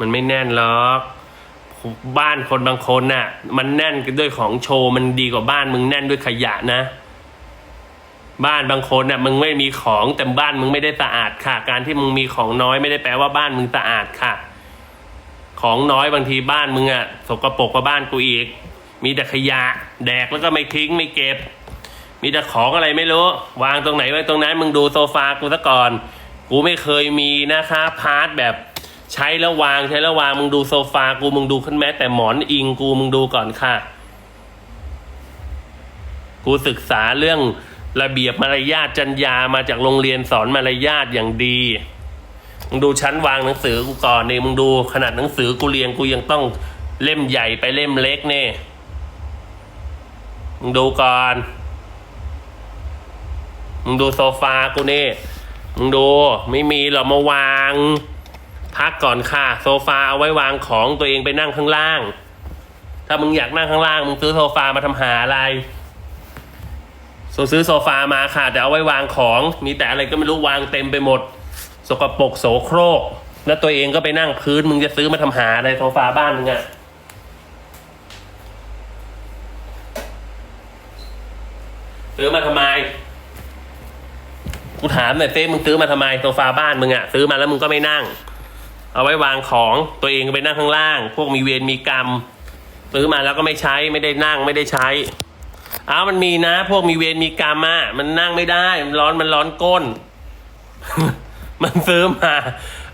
มันไม่แน่นหรอกบ้านคนบางคนน่ะ มันแน่นด้วยของโชว์มันดีกว่าบ้านมึงแน่นด้วยขยะนะ บ้านบางคนน่ะ มึงไม่มีของแต่บ้านมึงไม่ได้สะอาดค่ะ การที่มึงมีของน้อยไม่ได้แปลว่าบ้านมึงสะอาดค่ะ ของน้อยบางทีบ้านมึงอะสกปรกกว่าบ้านกูอีก มีแต่ขยะ แดกแล้วก็ไม่ทิ้งไม่เก็บ มีแต่ของอะไรไม่รู้ วางตรงไหนไว้ตรงนั้น มึงดูโซฟากูซะก่อน กูไม่เคยมีนะคะพาร์ทแบบ ใช้แล้ววางใช้แล้ววางมึงดูโซฟากูมึงดูขึ้นแม้ แต่หมอนอิงกูมึงดูก่อนค่ะ กูศึกษาเรื่องระเบียบมารยาทจรรยามาจากโรงเรียนสอนมารยาทอย่างดี มึงดูชั้นวางหนังสือกูก่อนนี่มึงดูขนาดหนังสือกูเรียงกูยังต้องเล่มใหญ่ไปเล่มเล็กเนี่ยมึงดูก่อน มึงดูโซฟากูนี่ มึงดูไม่มีหรอมาวาง พักก่อนค่ะ โซฟาเอาไว้วางของตัวเองไปนั่งข้างล่าง ถ้ามึงอยากนั่งข้างล่าง มึงซื้อโซฟามาทำหาอะไรโซซื้อโซฟามาค่ะ แต่เอาไว้วางของ มีแต่อะไรก็ไม่รู้วางเต็มไปหมด สกปรกโสโครก แล้วตัวเองก็ไปนั่งพื้น มึงจะซื้อมาทำหาอะไรโซฟาบ้านมึงอะซื้อมาทำไม กูถามหน่อยเต้มึงซื้อมาทำไมโซฟาบ้านมึงอะซื้อมาแล้วมึงก็ไม่นั่ง เอาไว้วางของตัวเองไปนั่งข้างล่าง พวกมีเวรมีกรรมซื้อมาแล้วก็ไม่ใช้ไม่ได้นั่งไม่ได้ใช้อ้าวมันมีนะ พวกมีเวรมีกรรมอะมันนั่งไม่ได้ มันร้อนมันร้อนก้น มันซื้อมา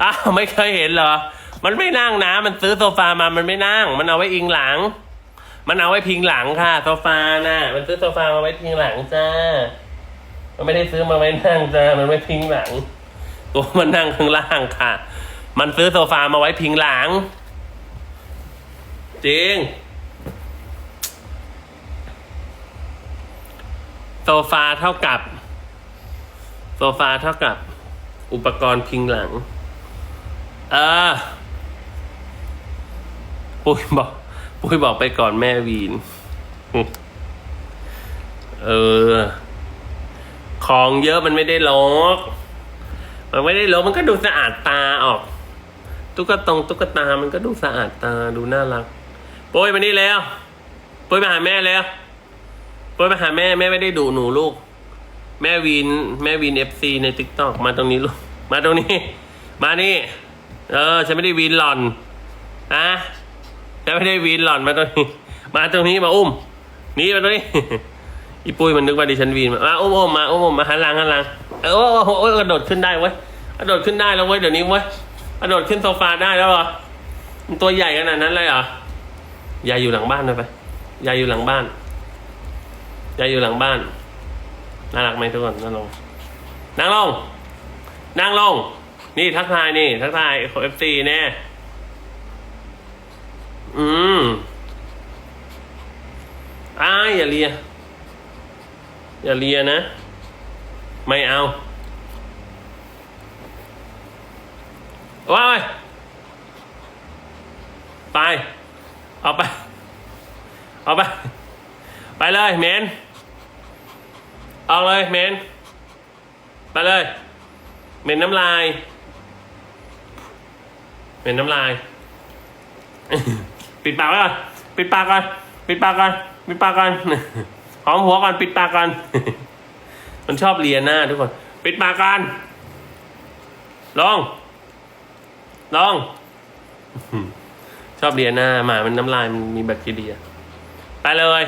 อ้าวไม่เคยเห็นเหรอ มันไม่นั่งนะ มันซื้อโซฟามามันไม่นั่ง มันเอาไว้อิงหลัง มันเอาไว้พิงหลังค่ะโซฟาน่ะ มันซื้อโซฟามาไว้พิงหลังจ้า มันไม่ได้ซื้อมาไว้นั่งจ้า มันไว้พิงหลังตัวมันนั่งข้างล่างค่ะ มันซื้อโซฟามาไว้พิงหลัง จริง โซฟาเท่ากับ โซฟาเท่ากับ อุปกรณ์พิงหลัง เออ ปุ้ยบอก ปุ้ยบอกไปก่อนแม่วีน เออ ของเยอะมันไม่ได้ลกมันไม่ได้ลกมันก็ดูสะอาดตาออก ตุ๊กตงตุ๊กตา มันก็ดูสะอาดตาดูน่ารักปุ้ยมานี่แล้วปุ้ยมาหาแม่แล้วปุ้ยมาหาแม่แม่ไม่ได้ดูหนูลูก แม่วีนแม่วีนเอฟซีในติ๊กต็อกมาตรงนี้ลูก มาตรงนี้ มานี่ เออฉันไม่ได้วีนหล่อนอะฉันไม่ได้วีนหล่อนมาตรงนี้ มาตรงนี้มาอุ้ม นี่มาตรงนี้อีปุ้ยมันนึกว่าดิฉันวีนมามาอุ้มอุ้มมาอุ้มอุ้มมาหันหลังหันหลังเออโอ้โหกระโดดขึ้นได้เว้ยกระโดดขึ้นได้แล้วเว้ยเดี๋ยวนี้เว้ย กระโดดขึ้นโซฟาได้แล้วเหรอมันตัวใหญ่ขนาดนั้นเลยเหรอยายอยู่หลังบ้านเลยไปยายอยู่หลังบ้านยายอยู่หลังบ้านน่ารักไหมทุกคนนั่งลงนั่งลงนั่งลง นี่ทักทายนี่ ทักทายเอฟซีแน่อืมอ้าอย่าเลีย อย่าเลียนะ ไม่เอา ว้ายไป เอาไป เอาไป ไปเลยเมน เอาเลยเมน ไปเลยเมนน้ำลายเมนน้ำลาย ปิดปากก่อน ปิดปากก่อน ปิดปากก่อน ปิดปากก่อน หอมหัวก่อน ปิดปากก่อน มันชอบเลียหน้าทุกคน ปิดปากก่อนลอง ลอง ชอบเลียหน้าหมามันน้ำลายมันมีแบคทีเรีย ไปเลย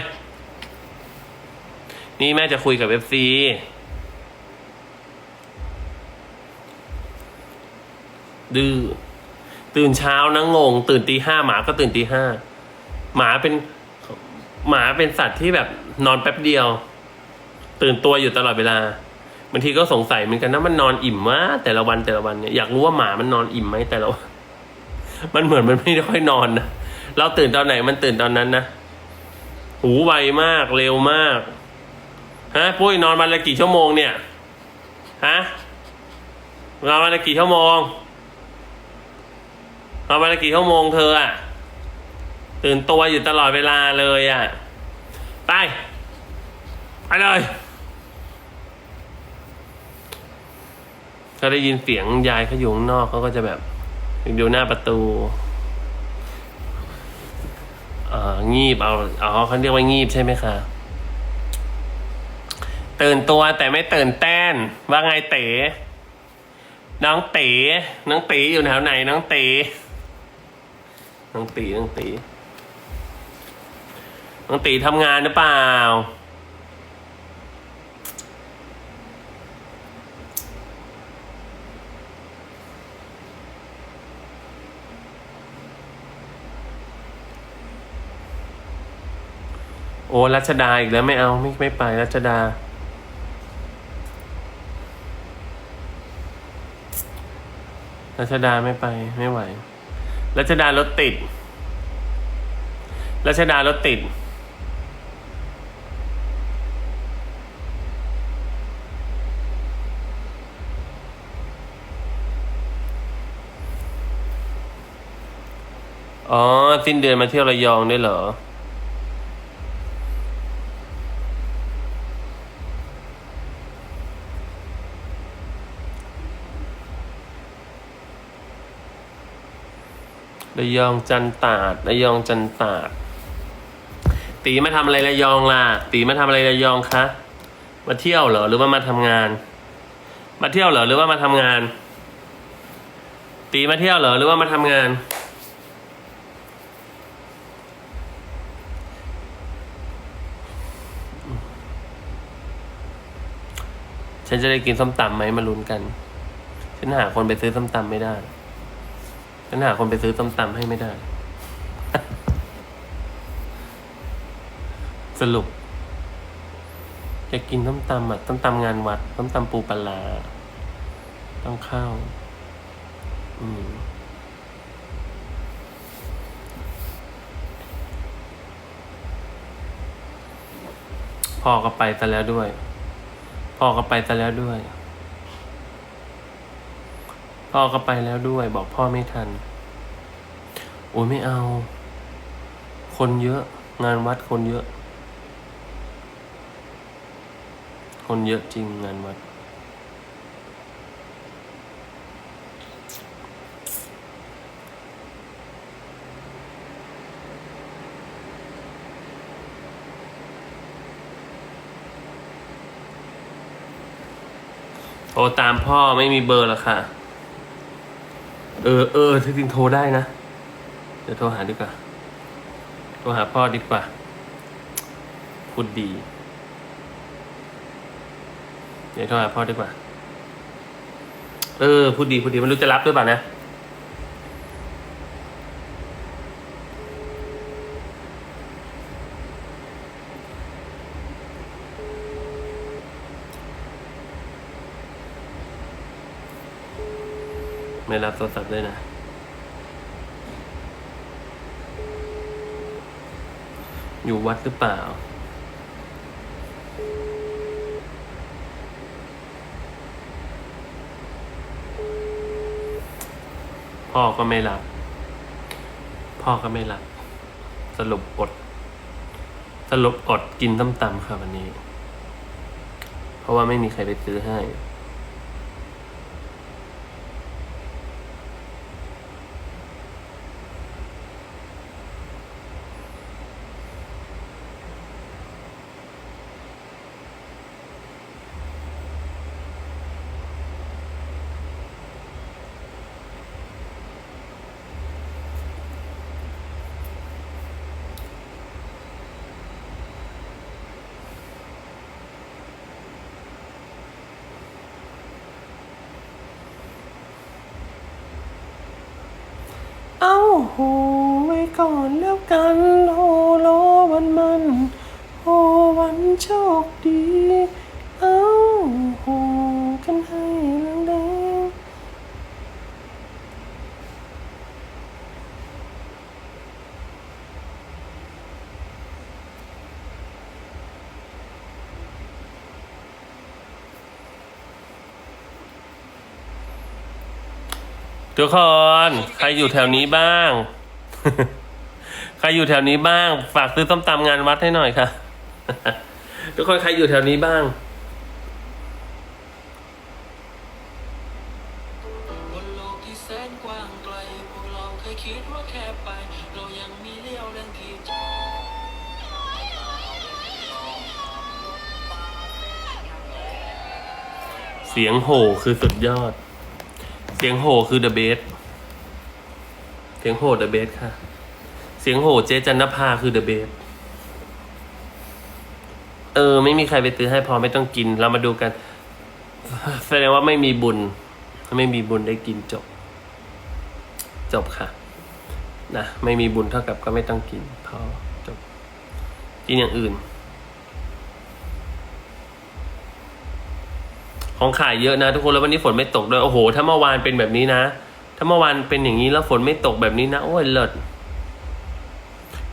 นี่แม่จะคุยกับเอฟซีดื้อตื่นเช้านะงง ตื่นตีห้าหมาก็ตื่นตีห้าหมาเป็นหมาเป็นสัตว์ที่แบบนอนแป๊บเดียว ตื่นตัวอยู่ตลอดเวลา บางทีก็สงสัยเหมือนกันนะมันนอนอิ่มวะแต่ละวันแต่ละวันเนี่ยอยากรู้ว่าหมามันนอนอิ่มไหมแต่ละวันมันเหมือนมันไม่ได้ค่อยนอนนะเราตื่นตอนไหนมันตื่นตอนนั้นนะหูไวมากเร็วมากฮะปุ้ยนอนวันละกี่ชั่วโมงเนี่ยฮะนอนวันละกี่ชั่วโมงนอนวันละกี่ชั่วโมงเธออะตื่นตัวอยู่ตลอดเวลาเลยอะไปไปเลย เขาได้ยินเสียงยายเขาอยู่ข้างนอกเขาก็จะแบบอยู่หน้าประตูเอ่างีบเอาเอ๋อเขาเรียกว่างีบใช่ไหมคะตื่นตัวแต่ไม่ตื่นเต้นว่าไงเต๋น้องเต๋น้องเต๋อยู่แถวไหน น้องเต๋น้องตีน้องตีน้องตีทำงานหรือเปล่า อ้รัชดาอีกแล้วไม่เอาไม่ไม่ไปรัชดา รัชดาไม่ไปไม่ไหว รัชดารถติด รัชดารถติดอ๋อสิ้นเดือนมาเที่ยวระยองด้วยเหรอ ระยองจันตาดระยองจันตาด ตีมาทำอะไรระยองล่ะ ตีมาทำอะไรระยองคะ มาเที่ยวเหรอหรือว่ามาทำงาน มาเที่ยวเหรอหรือว่ามาทำงาน ตีมาเที่ยวเหรอหรือว่ามาทำงานฉันจะได้กินส้มตำไหมมาลุ้นกัน ฉันหาคนไปซื้อส้มตำไม่ได้ ฉันหาคนไปซื้อต้มตำให้ไม่ได้ สรุปอยากกินต้มตำอะต้มตำงานวัดต้มตำปูปลาร้าต้องเข้า อืมพ่อก็ไปซะแล้วด้วย พ่อก็ไปซะแล้วด้วย พ่อก็ไปแล้วด้วย บอกพ่อไม่ทัน โอ้ยไม่เอา คนเยอะ งานวัดคนเยอะ คนเยอะจริงงานวัดโทรตามพ่อไม่มีเบอร์หรอกค่ะ เออเออจริงโทรได้นะ เดี๋ยวโทรหาดีกว่า โทรหาพ่อดีกว่าพูดดี เดี๋ยวโทรหาพ่อดีกว่า เออพูดดีพูดดีไม่รู้จะรับด้วยเปล่านะ ไม่รับโทรศัพท์ด้วยนะ อยู่วัดหรือเปล่า พ่อก็ไม่รับ พ่อก็ไม่รับ สรุปอด สรุปอดกินต้มตำค่ะวันนี้ เพราะว่าไม่มีใครไปซื้อให้ หไว้ก่อนแล้วกันโหรอวันมันโหวันโชคดี ทุกคน ใครอยู่แถวนี้บ้าง ใครอยู่แถวนี้บ้าง ฝากซื้อส้มตำงานวัดให้หน่อยค่ะ ทุกคนใครอยู่แถวนี้บ้างเสียงโห่คือสุดยอด เสียงโห่คือสุดอดเสียงโห่คือ the best เสียงโห่ the best ค่ะ เสียงโห่เจจันนภาคือ the best เออ ไม่มีใครไปซื้อให้พอไม่ต้องกิน เรามาดูกัน แสดงว่าไม่มีบุญ ไม่มีบุญได้กินจบ จบค่ะ นะ ไม่มีบุญเท่ากับก็ไม่ต้องกินพอจบ กินอย่างอื่น ของขายเยอะนะทุกคนแล้ววันนี้ฝนไม่ตกด้วยโอ้โห ถ้าเมื่อวานเป็นแบบนี้นะ ถ้าเมื่อวานเป็นอย่างนี้แล้วฝนไม่ตกแบบนี้นะโอ้ยเลิศ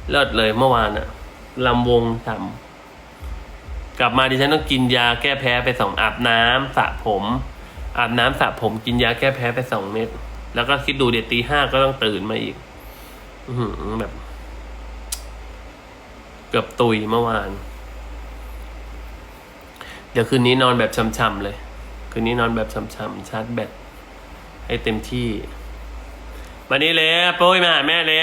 เลิศเลยเมื่อวานอะลำวงทำกลับมาดิฉันต้องกินยาแก้แพ้ไปสองอาบน้ำสระผม อาบน้ำสระผมกินยาแก้แพ้ไปสองเม็ดแล้วก็คิดดูเดี๋ยวตีห้าก็ต้องตื่นมาอีก อืแบบ เกือบตุยเมื่อวาน เดี๋ยวคืนนี้นอนแบบช่ำๆเลย คืนนี้นอนแบบช่ำๆชาร์จแบตให้เต็มที่วันนี้เลยปุ้ยมาหาแม่เลย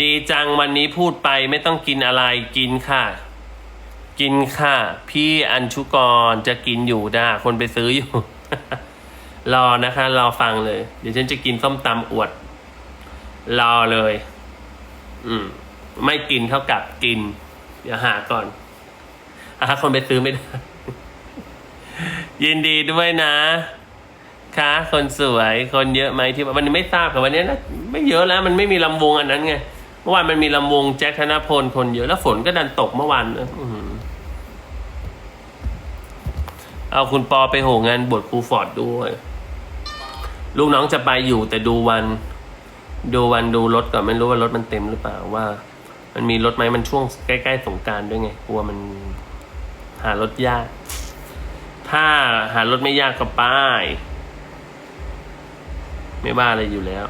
ดีจังวันนี้พูดไปไม่ต้องกินอะไรกินค่ะ กินค่ะ พี่อัญชุกรจะกินอยู่ด้าคนไปซื้ออยู่ รอนะคะ รอฟังเลย เดี๋ยวฉันจะกินส้มตำอวด รอเลย อืม ไม่กินเท่ากับกิน เดี๋ยวหาก่อน หาคนไปซื้อไม่ได้ ยินดีด้วยนะคะคนสวยคนเยอะไหมที่ว่ามันไม่ทราบแต่วันนี้นะไม่เยอะแล้วมันไม่มีลำวงอันนั้นไงเมื่อวานมันมีลำวงแจ็คธนพลคนเยอะแล้วฝนก็ดันตกเมื่อวานนะเอาคุณปอไปโหงานบวชครูฟอร์ดด้วย ลูกน้องจะไปอยู่แต่ดูวัน ดูวันดูรถก่อนไม่รู้ว่ารถมันเต็มหรือเปล่าว่า มันมีรถไหมมันช่วงใกล้ๆสงการด้วยไงกลัวมัน หารถยาก ถ้าหารถไม่ยากก็ป้าย ไม่ว่าอะไรอยู่แล้ว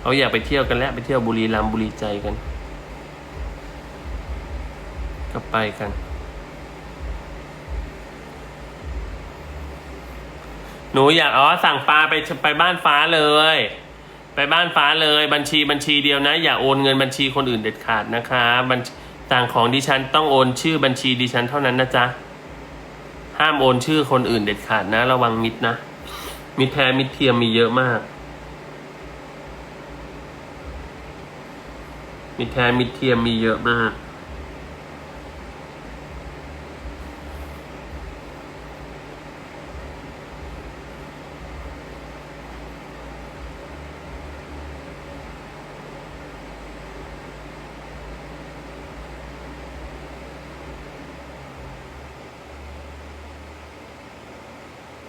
เขาอยากไปเที่ยวกันแล้วไปเที่ยวบุรีรัมบุรีใจกัน ก็ไปกัน หนูอยากอ๋อสั่งปลาไปไปบ้านฟ้าเลย ไปบ้านฟ้าเลย บัญชีบัญชีเดียวนะ อย่าโอนเงินบัญชีคนอื่นเด็ดขาดนะคะบัญชี ต่างของดิฉันต้องโอนชื่อบัญชีดิฉันเท่านั้นนะจ๊ะ ห้ามโอนชื่อคนอื่นเด็ดขาดนะ ระวังมิดนะ มิดแท้มิดเทียมมีเยอะมาก มิดแท้มิดเทียมมีเยอะมาก